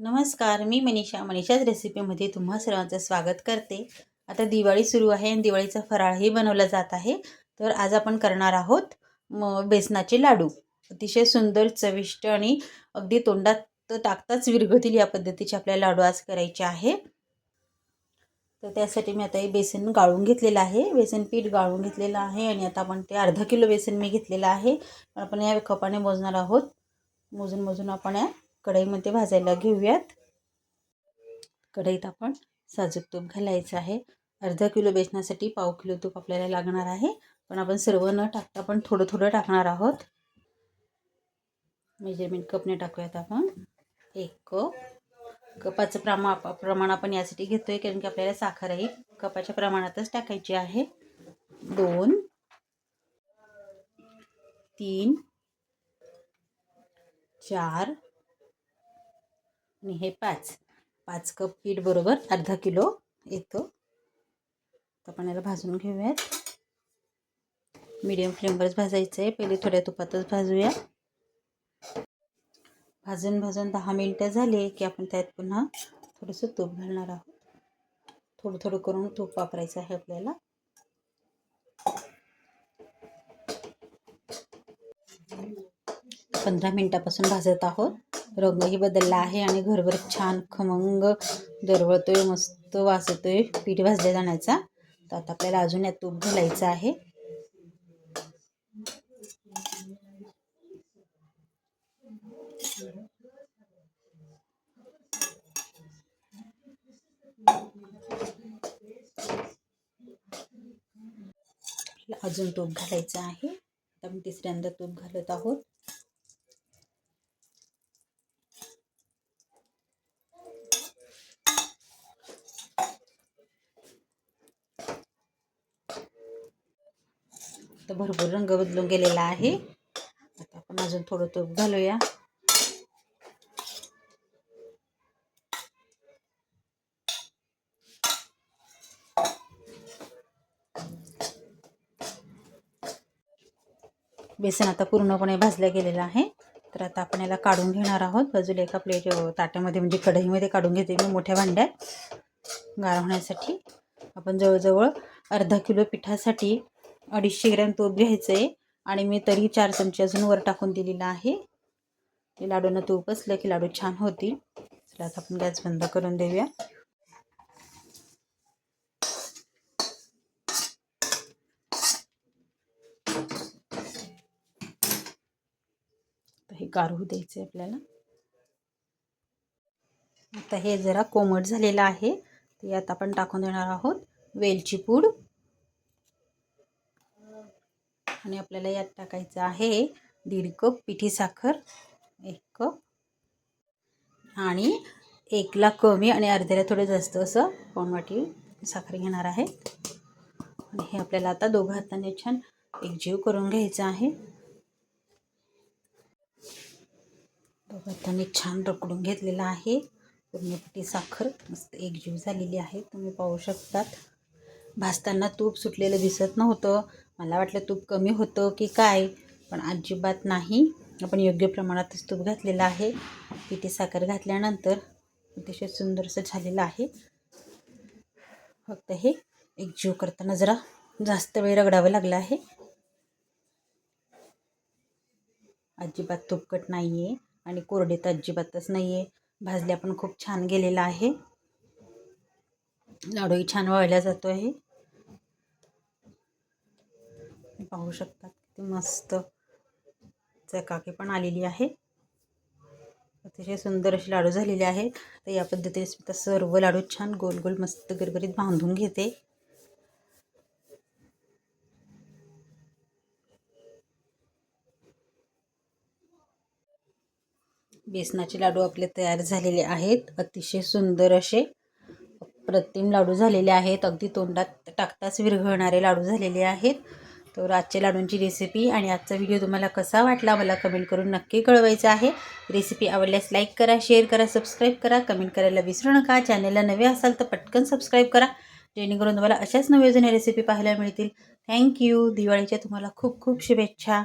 नमस्कार मी मनीषा. मनीषाच रेसिपीमध्ये तुम्हा सर्वांचं स्वागत करते. आता दिवाळी सुरू आहे आणि दिवाळीचा फराळही बनवला जात आहे. तर आज आपण करणार आहोत म बेसनाचे लाडू. अतिशय सुंदर चविष्ट आणि अगदी तोंडात टाकताच विरघळतील या पद्धतीचे आपल्याला लाडू आज करायचे आहे. तर त्यासाठी मी आता हे बेसन गाळून घेतलेलं आहे. बेसन पीठ गाळून घेतलेलं आहे आणि आता आपण ते अर्धा किलो बेसन मी घेतलेलं आहे. आपण या कपाने मोजणार आहोत. मोजून मोजून आपण या कढईमध्ये भाजायला घेऊयात. कढईत आपण साजूक तूप घालायचं आहे. अर्धा किलो बेसनासाठी पाव किलो तूप आपल्याला लागणार आहे. पण आपण सर्व न टाकता आपण थोडं थोडं टाकणार आहोत. मेजरमेंट कपने टाकूयात आपण. एक कप कपाचं प्रमा प्रमाण आपण यासाठी घेतो आहे कारण की आपल्याला साखरही कपाच्या प्रमाणातच टाकायची आहे. दोन. तीन. चार. आणि हे पाच पाच कप पीठ बरोबर अर्धा किलो येतो. तर आपण याला भाजून घेऊयात. मीडियम फ्लेमवरच भाजायचं आहे. पहिले थोड्या तुपातच भाजूया. भाजून भाजून दहा मिनटं झाले की आपण त्यात पुन्हा थोडंसं तूप घालणार आहोत. थोडं थोडं करून तूप वापरायचं आहे आपल्याला. पंधरा मिनटापासून भाजत आहोत. रंगही बदलला आहे आणि घरभर छान खमंग दरवळतोय मस्त वासतोय पीठ भाजल्या जाण्याचा. तर आता आपल्याला अजून यात तूप घालायचं आहे. अजून तूप घालायचं आहे. आता मी तिसऱ्यांदा तूप घालत आहोत. तर भरपूर रंग बदलून गेलेला आहे. आता आपण अजून थोडं तूप घालूया. बेसन आता पूर्णपणे भाजलं गेलेलं आहे. तर आता आपण याला काढून घेणार आहोत. बाजूला एका प्लेट ताट्यामध्ये म्हणजे कढईमध्ये काढून घेते मी मोठ्या भांड्यात. गार होण्यासाठी. आपण जवळजवळ अर्धा किलो पिठासाठी अडीचशे ग्रॅम तूप घ्यायचं आहे आणि मी तरी चार चमचे अजून वर टाकून दिलेलं आहे. ते लाडूनं तूप असलं की लाडू छान होतील. चला आता आपण गॅस बंद करून देऊया. हे गारू द्यायचं आहे आपल्याला. आता हे जरा कोमट झालेलं आहे. ते यात आपण टाकून देणार आहोत वेलची पूड. आणि आपल्याला यात टाकायचं आहे दीड कप पिठी साखर एक कप. आणि एकला कमी आणि अर्ध्याला थोडं जास्त असं पाऊण वाटी साखर घेणार आहे. आणि हे आपल्याला आता दोघं हाताने छान एकजीव करून घ्यायचं आहे. दोघं हाताने छान रकडून घेतलेलं आहे. पूर्णपट्टी साखर मस्त एकजीव झालेली आहे. तुम्ही पाहू शकतात. भाजताना तूप सुटलेलं दिसत नव्हतं. मला वाटलं तूप कमी होतं की काय पण अजिबात नाही. आपण योग्य प्रमाणातच तूप घातलेलं आहे. पिठी साखर घातल्यानंतर अतिशय सुंदरसं झालेलं आहे. फक्त हे एक जीव करताना जरा जास्त वेळ रगडावं लागलं आहे. अजिबात तुपकट नाही आहे आणि कोरडे अजिबातच नाही आहे भाजल्या पण खूप छान गेलेला आहे. लाडूही छान वाळल्या जातो आहे पाहू शकतात. किती मस्त चकाकी पण आलेली आहे. अतिशय सुंदर असे लाडू झालेले आहेत. तर या पद्धतीने सर्व लाडू छान गोल गोल मस्त गरगरीत बांधून घेते. बेसनाचे लाडू आपले तयार झालेले आहेत. अतिशय सुंदर असे प्रतिम लाडू झालेले आहेत. अगदी तोंडात टाकताच विरघळणारे लाडू झालेले आहेत. तर आजच्या लाडूंची रेसिपी आणि आजचा व्हिडिओ तुम्हाला कसा वाटला मला कमेंट करून नक्की कळवायचं आहे. रेसिपी आवडल्यास लाईक करा शेअर करा सबस्क्राईब करा. कमेंट करायला विसरू नका. चॅनलला नवे असाल तर पटकन सबस्क्राईब करा. जेणेकरून तुम्हाला अशाच नव्या जुन्या रेसिपी पाहायला मिळतील. थँक्यू दिवाळीच्या तुम्हाला खूप खूप शुभेच्छा.